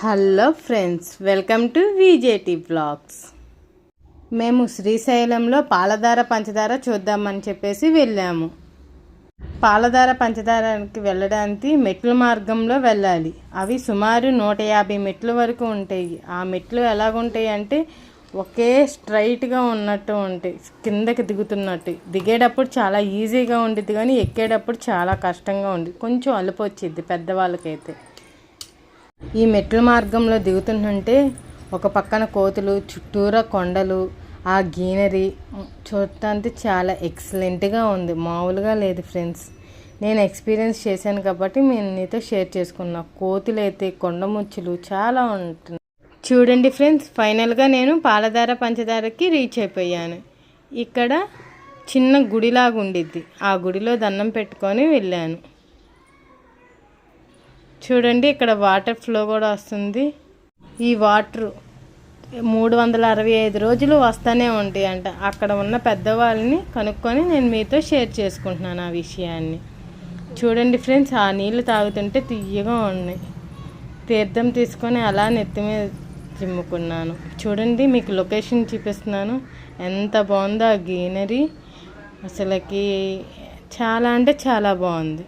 Hello friends welcome to Vijeti blogs మేము శ్రీశైలంలో పాలధార పంచదార చూద్దామని చెప్పేసి వెళ్ళాము. పాలధార పంచదారానికి వెళ్ళడానికి మెట్ల మార్గంలో వెళ్ళాలి. అవి సుమారు నూట యాభై మెట్లు వరకు ఉంటాయి. ఆ మెట్లు ఎలాగుంటాయి అంటే ఒకే స్ట్రైట్గా ఉన్నట్టు ఉంటాయి. కిందకి దిగుతున్నట్టు. దిగేటప్పుడు చాలా ఈజీగా ఉండిద్ది కానీ ఎక్కేటప్పుడు చాలా కష్టంగా ఉంది కొంచెం అలుపు వచ్చింది పెద్దవాళ్ళకైతే. ఈ మెట్ల మార్గంలో దిగుతుంటే ఒక పక్కన కోతులు చుట్టూరా కొండలు ఆ గ్రీనరీ చూడటానికి చాలా ఎక్సలెంట్గా ఉంది. మామూలుగా లేదు ఫ్రెండ్స్. నేను ఎక్స్పీరియన్స్ చేశాను కాబట్టి నేను నీతో షేర్ చేసుకున్నా. కోతులు అయితే కొండముచ్చులు చాలా ఉంటున్నాయి. చూడండి ఫ్రెండ్స్ ఫైనల్గా నేను పాలధార పంచదారకి రీచ్ అయిపోయాను. ఇక్కడ చిన్న గుడిలాగా ఉండిద్ది ఆ గుడిలో దండం పెట్టుకొని వెళ్ళాను. చూడండి ఇక్కడ వాటర్ ఫ్లో కూడా వస్తుంది. ఈ వాటర్ మూడు వందల అరవై ఐదు రోజులు వస్తూనే ఉంటాయి అంట. అక్కడ ఉన్న పెద్దవాళ్ళని కనుక్కొని నేను మీతో షేర్ చేసుకుంటున్నాను ఆ విషయాన్ని. చూడండి ఫ్రెండ్స్ ఆ నీళ్ళు తాగుతుంటే తీయగా ఉన్నాయి. తీర్థం తీసుకొని అలా నెత్తి మీద చిమ్ముకున్నాను. చూడండి మీకు లొకేషన్ చూపిస్తున్నాను. ఎంత బాగుందో ఆ గ్రీనరీ అసలుకి చాలా అంటే చాలా బాగుంది.